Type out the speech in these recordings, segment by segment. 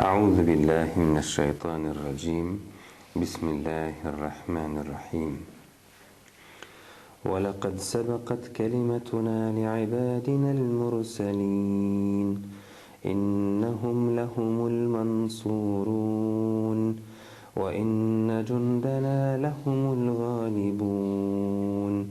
أعوذ بالله من الشيطان الرجيم. بسم الله الرحمن الرحيم. ولقد سبقت كلمتنا لعبادنا المرسلين. إنهم لهم المنصورون. وإن جندنا لهم الغالبون.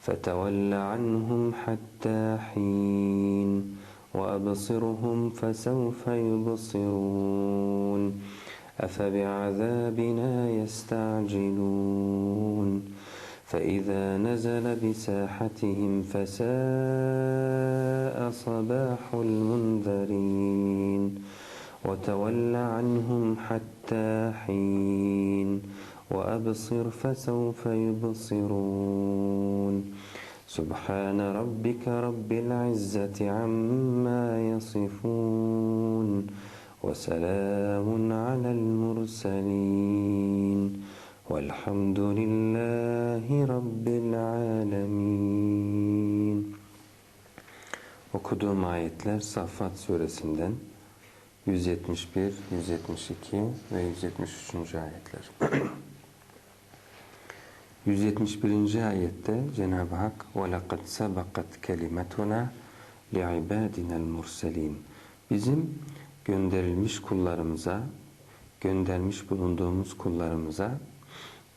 فتول عنهم حتى حين. وأبصرهم فسوف يبصرون أفبعذابنا يستعجلون فإذا نزل بساحتهم فساء صباح المنذرين وتول عنهم حتى حين وأبصر فسوف يبصرون سبحان ربك رب العزة عما يصفون وسلام على المرسلين والحمد لله رب العالمين Okuduğum ayetler Saffat suresinden 171, 172 ve 173. ayetler. 171. ayette Cenab-ı Hak وَلَقَدْ سَبَقَتْ كَلِمَتُنَا لِعِبَادِنَا الْمُرْسَلِينَ Bizim gönderilmiş kullarımıza, göndermiş bulunduğumuz kullarımıza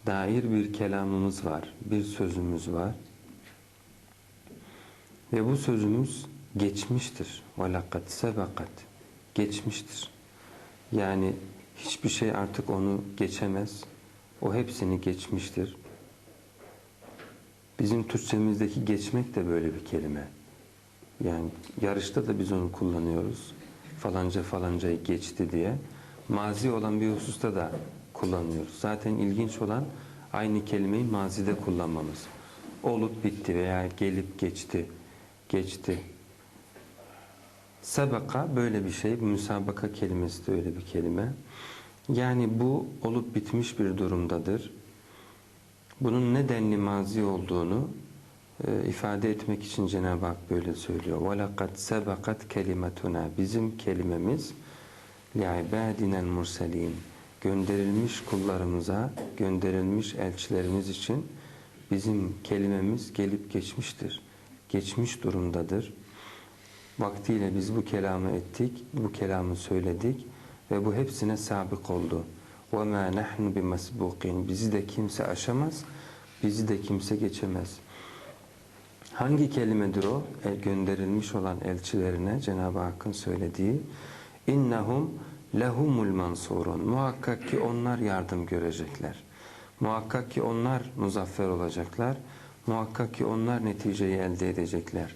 dair bir kelamımız var, bir sözümüz var. Ve bu sözümüz geçmiştir. وَلَقَدْ سَبَقَتْ Geçmiştir. Yani hiçbir şey artık onu geçemez. O hepsini geçmiştir. Bizim Türkçemizdeki geçmek de böyle bir kelime. Yani yarışta da biz onu kullanıyoruz. Falanca falancayı geçti diye. Mazi olan bir hususta da kullanıyoruz. Zaten ilginç olan aynı kelimeyi mazide kullanmamız. Olup bitti veya gelip geçti, geçti. Sabaka böyle bir şey. Müsabaka kelimesi de öyle bir kelime. Yani bu olup bitmiş bir durumdadır Bunun nedenli mazi olduğunu e, ifade etmek için Cenab-ı Hak böyle söylüyor. وَلَقَدْ سَبَقَتْ كَلِمَتُنَا Bizim kelimemiz لِعِبَادِنَا الْمُرْسَلِينَ Gönderilmiş kullarımıza, gönderilmiş elçilerimiz için bizim kelimemiz gelip geçmiştir. Geçmiş durumdadır. Vaktiyle biz bu kelamı ettik, bu kelamı söyledik ve bu hepsine sabık oldu. وَمَا نَحْنُ بِمَسْبُقِينَ Bizi de kimse aşamaz, bizi de kimse geçemez. Hangi kelimedir o? E, gönderilmiş olan elçilerine Cenab-ı Hakk'ın söylediği innahum lehumul mansurun. Muhakkak ki onlar yardım görecekler. Muhakkak ki onlar muzaffer olacaklar. Muhakkak ki onlar neticeyi elde edecekler.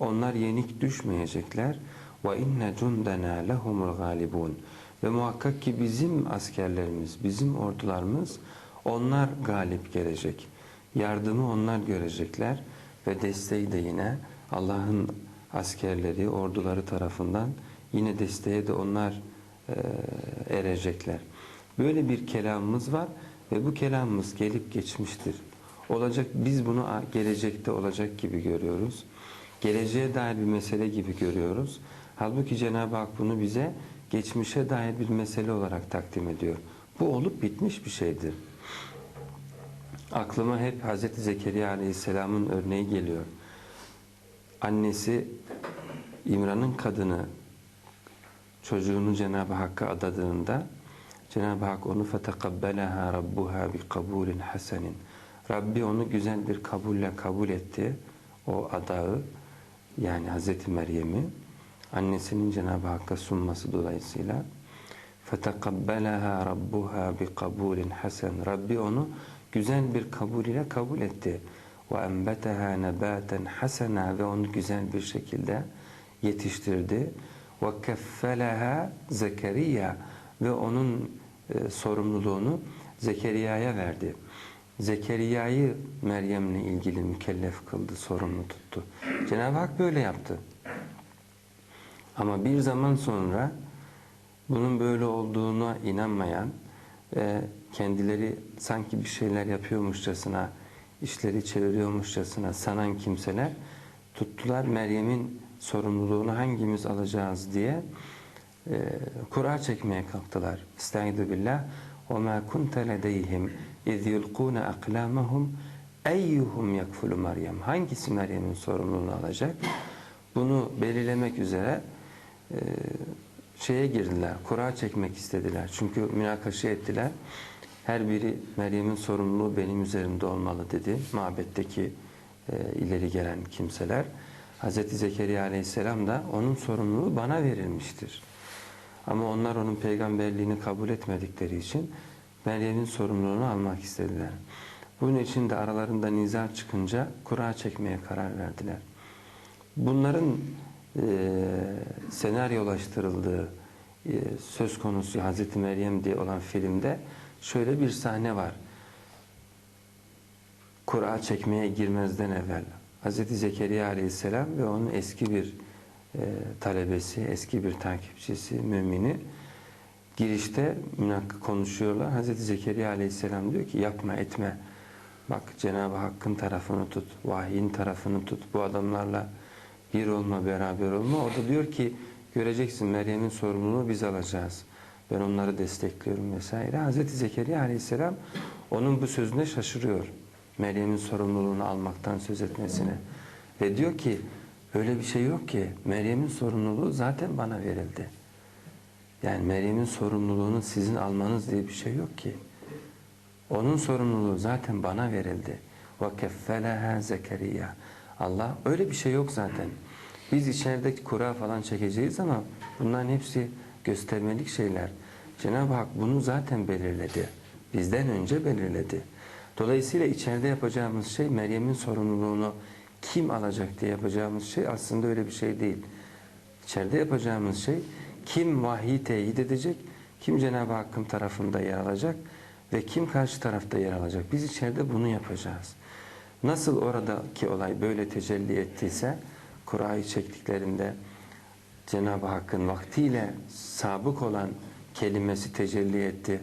Onlar yenik düşmeyecekler. Ve inne cundena lehumul galibun. Ve muhakkak ki bizim askerlerimiz, bizim ordularımız onlar galip gelecek. Yardımı onlar görecekler ve desteği de yine Allah'ın askerleri, orduları tarafından yine desteğe de onlar e, erecekler. Böyle bir kelamımız var ve bu kelamımız gelip geçmiştir. Olacak biz bunu gelecekte olacak gibi görüyoruz. Geleceğe dair bir mesele gibi görüyoruz. Halbuki Cenab-ı Hak bunu bize geçmişe dair bir mesele olarak takdim ediyor. Bu olup bitmiş bir şeydir. Aklıma hep Hz. Zekeriya Aleyhisselam'ın örneği geliyor. Annesi İmran'ın kadını çocuğunu Cenab-ı Hakk'a adadığında Cenab-ı Hak onu fetekabbelaha rabbuha bi kabulin hasenin. Rabbi onu güzel bir kabulle kabul etti. O adağı yani Hazreti Meryem'i annesinin Cenab-ı Hakk'a sunması dolayısıyla فَتَقَبَّلَهَا رَبُّهَا بِقَبُولٍ حَسَنٍ Rabbi onu güzel bir kabul ile kabul etti. وَاَنْبَتَهَا نَبَاتًا حَسَنًا Ve onu güzel bir şekilde yetiştirdi. وَكَفَّلَهَا Zekeriya Ve onun e, sorumluluğunu Zekeriya'ya verdi. Zekeriya'yı Meryem'le ilgili mükellef kıldı, sorumlu tuttu. Cenab-ı Hak böyle yaptı. Ama bir zaman sonra bunun böyle olduğuna inanmayan ve kendileri sanki bir şeyler yapıyormuşçasına, işleri çeviriyormuşçasına sanan kimseler tuttular Meryem'in sorumluluğunu hangimiz alacağız diye e, kura çekmeye kalktılar. Estaizu billah. وَمَا كُنْتَ لَدَيْهِمْ اِذْ يُلْقُونَ اَقْلَامَهُمْ اَيُّهُمْ يَكْفُلُ Meryem. Hangisi Meryem'in sorumluluğunu alacak? Bunu belirlemek üzere e, şeye girdiler, kura çekmek istediler. Çünkü münakaşa ettiler. Her biri Meryem'in sorumluluğu benim üzerimde olmalı dedi. Mabetteki e, ileri gelen kimseler. Hz. Zekeriya aleyhisselam da onun sorumluluğu bana verilmiştir. Ama onlar onun peygamberliğini kabul etmedikleri için Meryem'in sorumluluğunu almak istediler. Bunun için de aralarında niza çıkınca kura çekmeye karar verdiler. Bunların e, senaryolaştırıldığı e, söz konusu Hazreti Meryem diye olan filmde şöyle bir sahne var. Kura çekmeye girmezden evvel Hazreti Zekeriya Aleyhisselam ve onun eski bir e, talebesi, eski bir takipçisi, mümini girişte münak- konuşuyorlar. Hazreti Zekeriya Aleyhisselam diyor ki yapma etme. Bak Cenab-ı Hakk'ın tarafını tut, vahyin tarafını tut. Bu adamlarla bir olma, beraber olma. O da diyor ki göreceksin Meryem'in sorumluluğunu biz alacağız. Ben onları destekliyorum vesaire. Hazreti Zekeriya Aleyhisselam onun bu sözüne şaşırıyor. Meryem'in sorumluluğunu almaktan söz etmesine. Ve diyor ki öyle bir şey yok ki. Meryem'in sorumluluğu zaten bana verildi. Yani Meryem'in sorumluluğunu sizin almanız diye bir şey yok ki. Onun sorumluluğu zaten bana verildi. وَكَفَّلَهَا Zekeriya. Allah öyle bir şey yok zaten. Biz içeride kura falan çekeceğiz ama bunların hepsi göstermelik şeyler. Cenab-ı Hak bunu zaten belirledi. Bizden önce belirledi. Dolayısıyla içeride yapacağımız şey Meryem'in sorumluluğunu kim alacak diye yapacağımız şey aslında öyle bir şey değil. İçeride yapacağımız şey kim vahyi teyit edecek, kim Cenab-ı Hakk'ın tarafında yer alacak ve kim karşı tarafta yer alacak. Biz içeride bunu yapacağız. Nasıl oradaki olay böyle tecelli ettiyse kurayı çektiklerinde Cenab-ı Hakk'ın vaktiyle sabık olan kelimesi tecelli etti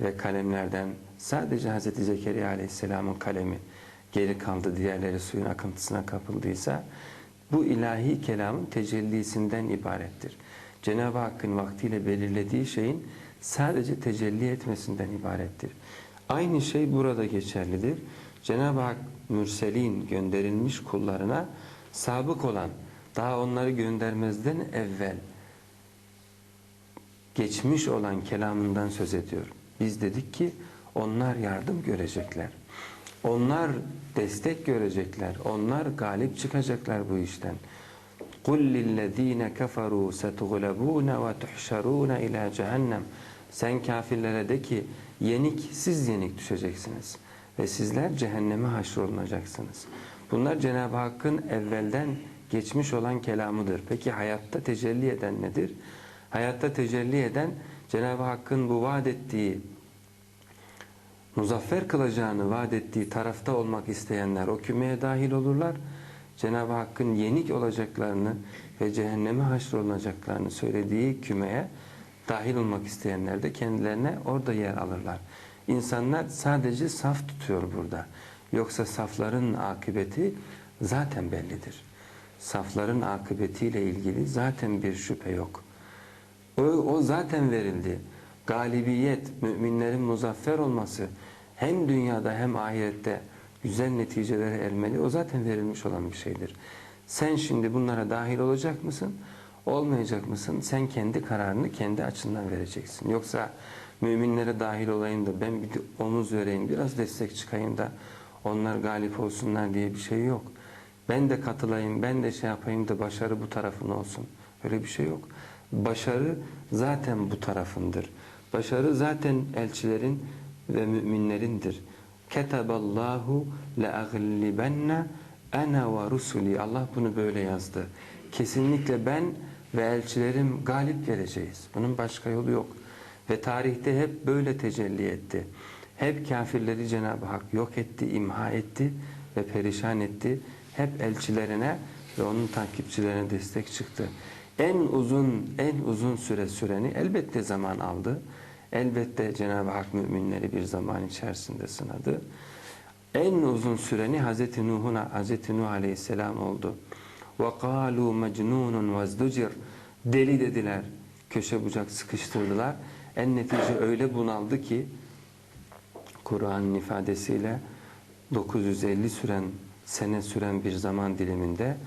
ve kalemlerden sadece Hz. Zekeriya Aleyhisselam'ın kalemi geri kaldı diğerleri suyun akıntısına kapıldıysa bu ilahi kelamın tecellisinden ibarettir. Cenab-ı Hakk'ın vaktiyle belirlediği şeyin sadece tecelli etmesinden ibarettir. Aynı şey burada geçerlidir. Cenab-ı Hak mürselin gönderilmiş kullarına sabık olan daha onları göndermezden evvel geçmiş olan kelamından söz ediyor. Biz dedik ki onlar yardım görecekler. Onlar destek görecekler. Onlar galip çıkacaklar bu işten. قُلْ لِلَّذ۪ينَ كَفَرُوا سَتُغْلَبُونَ وَتُحْشَرُونَ اِلَى cehennem. Sen kafirlere de ki yenik, siz yenik düşeceksiniz. Ve sizler cehenneme haşrolunacaksınız. Bunlar Cenab-ı Hakk'ın evvelden geçmiş olan kelamıdır. Peki hayatta tecelli eden nedir? Hayatta tecelli eden Cenab-ı Hakk'ın bu vaat ettiği muzaffer kılacağını vaat ettiği tarafta olmak isteyenler o kümeye dahil olurlar. Cenab-ı Hakk'ın yenik olacaklarını ve cehenneme haşrolunacaklarını söylediği kümeye dahil olmak isteyenler de kendilerine orada yer alırlar. İnsanlar sadece saf tutuyor burada. Yoksa safların akıbeti zaten bellidir. Safların akıbetiyle ilgili zaten bir şüphe yok. O, o zaten verildi. Galibiyet, müminlerin muzaffer olması hem dünyada hem ahirette güzel neticelere ermeli. O zaten verilmiş olan bir şeydir. Sen şimdi bunlara dahil olacak mısın? Olmayacak mısın? Sen kendi kararını kendi açından vereceksin. Yoksa müminlere dahil olayım da ben bir omuz vereyim, biraz destek çıkayım da onlar galip olsunlar diye bir şey yok. Ben de katılayım, ben de şey yapayım da başarı bu tarafın olsun. Öyle bir şey yok. Başarı zaten bu tarafındır. Başarı zaten elçilerin ve müminlerindir. Keteballahu leaglibenne ana ve rusuli. Allah bunu böyle yazdı. Kesinlikle ben ve elçilerim galip geleceğiz. Bunun başka yolu yok. Ve tarihte hep böyle tecelli etti. Hep kafirleri Cenab-ı Hak yok etti, imha etti ve perişan etti. Hep elçilerine ve onun takipçilerine destek çıktı. En uzun, en uzun süre süreni elbette zaman aldı. Elbette Cenab-ı Hak müminleri bir zaman içerisinde sınadı. En uzun süreni Hz. Nuh'un Hz. Nuh Aleyhisselam oldu. وَقَالُوا مَجْنُونٌ وَازْدُجِرْ Deli dediler, köşe bucak sıkıştırdılar. En netice öyle bunaldı ki Kur'an'ın ifadesiyle 950 süren sene süren bir zaman diliminde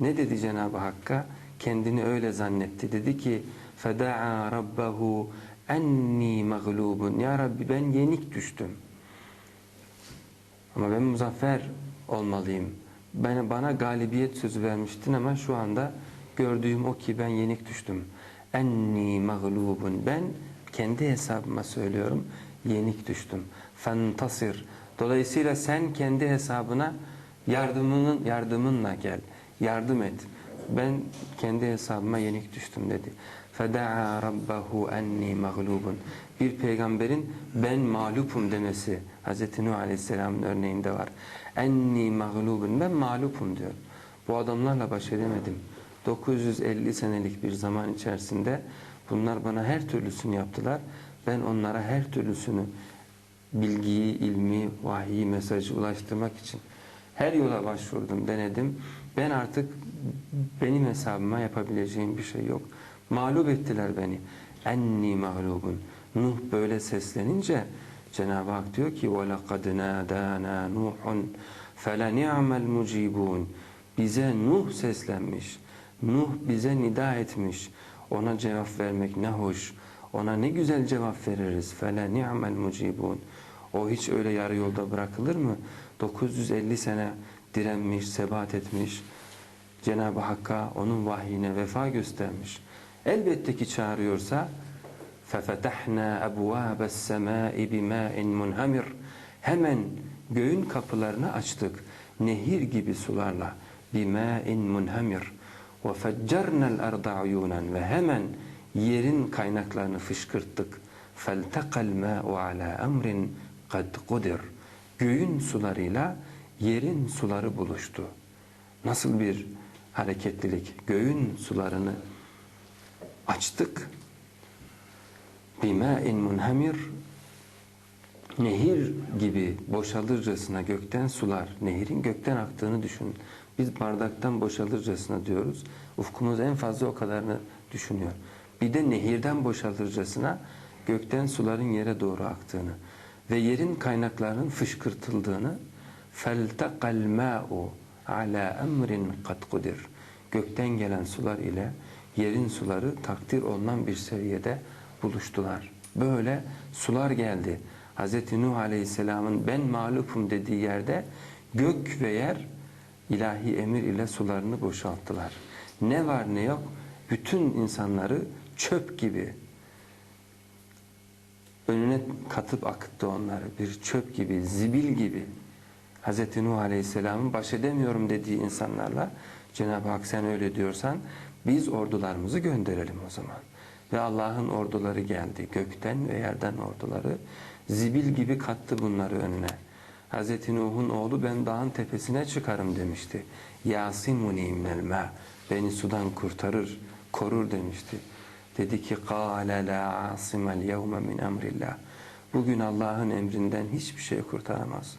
ne dedi Cenab-ı Hakk'a? Kendini öyle zannetti. Dedi ki فَدَعَا رَبَّهُ enni mağlubun. Ya Rabbi ben yenik düştüm. Ama ben muzaffer olmalıyım. Bana, bana galibiyet sözü vermiştin ama şu anda gördüğüm o ki ben yenik düştüm. Enni mağlubun. Ben kendi hesabıma söylüyorum. Yenik düştüm. Fentasir. Dolayısıyla sen kendi hesabına yardımının yardımınla gel. Yardım et. Ben kendi hesabıma yenik düştüm dedi. Feda'a rabbahu enni mağlubun. Bir peygamberin ben mağlupum demesi Hz. Nuh Aleyhisselam'ın örneğinde var. Enni mağlubun. Ben mağlupum diyor. Bu adamlarla baş edemedim. 950 senelik bir zaman içerisinde Bunlar bana her türlüsünü yaptılar. Ben onlara her türlüsünü bilgiyi, ilmi, vahiy, mesajı ulaştırmak için her yola başvurdum, denedim. Ben artık benim hesabıma yapabileceğim bir şey yok. Mağlup ettiler beni. Enni mağlubun. Nuh böyle seslenince Cenab-ı Hak diyor ki وَلَقَدْ نَادَانَا نُوحٌ فَلَنِعْمَ الْمُجِيبُونَ Bize Nuh seslenmiş. Nuh bize nida etmiş. Ona cevap vermek ne hoş. Ona ne güzel cevap veririz. Fele ni'mel mucibun. O hiç öyle yarı yolda bırakılır mı? 950 sene direnmiş, sebat etmiş. Cenab-ı Hakk'a onun vahyine vefa göstermiş. Elbette ki çağırıyorsa فَفَتَحْنَا أَبْوَابَ السَّمَاءِ بِمَاءٍ مُنْهَمِرٍ Hemen göğün kapılarını açtık. Nehir gibi sularla. بِمَاءٍ مُنْهَمِرٍ وَفَجَّرْنَا الْأَرْضَ عُيُونًا Ve hemen yerin kaynaklarını fışkırttık. فَالْتَقَ الْمَاءُ عَلَى أَمْرٍ قَدْ قُدِرٍ Göğün sularıyla yerin suları buluştu. Nasıl bir hareketlilik. Göğün sularını açtık. Bimâin munhamir nehir gibi boşalırcasına gökten sular, nehirin gökten aktığını düşün. Biz bardaktan boşalırcasına diyoruz. Ufkumuz en fazla o kadarını düşünüyor. Bir de nehirden boşalırcasına gökten suların yere doğru aktığını ve yerin kaynaklarının fışkırtıldığını فَالْتَقَ الْمَاءُ عَلَى اَمْرٍ قَدْ قُدِرٍ Gökten gelen sular ile yerin suları takdir olunan bir seviyede buluştular. Böyle sular geldi. Hz. Nuh Aleyhisselam'ın ben mağlupum dediği yerde gök ve yer ilahi emir ile sularını boşalttılar. Ne var ne yok bütün insanları çöp gibi önüne katıp akıttı onları. Bir çöp gibi, zibil gibi. Hz. Nuh Aleyhisselam'ın baş edemiyorum dediği insanlarla Cenab-ı Hak sen öyle diyorsan biz ordularımızı gönderelim o zaman. Ve Allah'ın orduları geldi. Gökten ve yerden orduları. Zibil gibi kattı bunları önüne. Hz. Nuh'un oğlu ben dağın tepesine çıkarım demişti. Yasimuni minel ma. Beni sudan kurtarır, korur demişti. Dedi ki قَالَ لَا عَاصِمَ الْيَوْمَ مِنْ اَمْرِ اللّٰهِ Bugün Allah'ın emrinden hiçbir şey kurtaramaz.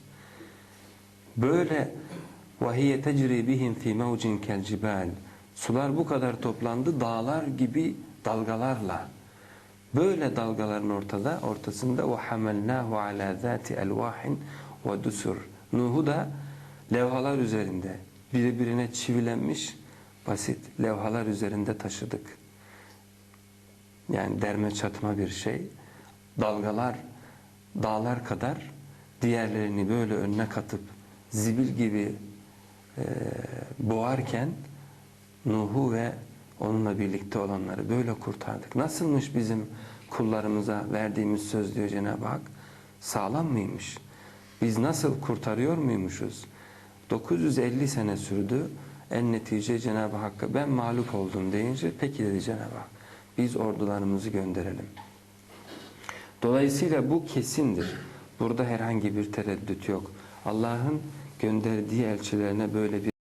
Böyle وَهِيَ تَجْرِي بِهِمْ فِي مَوْجٍ كَالْجِبَالِ Sular bu kadar toplandı dağlar gibi dalgalarla. Böyle dalgaların ortada, ortasında وَحَمَلْنَاهُ عَلَى ذَاتِ الْوَاحٍ ve dusur. Nuh'u da levhalar üzerinde birbirine çivilenmiş basit levhalar üzerinde taşıdık. Yani derme çatma bir şey. Dalgalar, dağlar kadar diğerlerini böyle önüne katıp zibil gibi e, boğarken Nuh'u ve onunla birlikte olanları böyle kurtardık. Nasılmış bizim kullarımıza verdiğimiz söz diyor Cenab-ı Hak? Sağlam mıymış? Biz nasıl kurtarıyor muymuşuz? 950 sene sürdü. En netice Cenab-ı Hakk'a ben mağlup oldum deyince peki dedi Cenab-ı Hak. Biz ordularımızı gönderelim. Dolayısıyla bu kesindir. Burada herhangi bir tereddüt yok. Allah'ın gönderdiği elçilerine böyle bir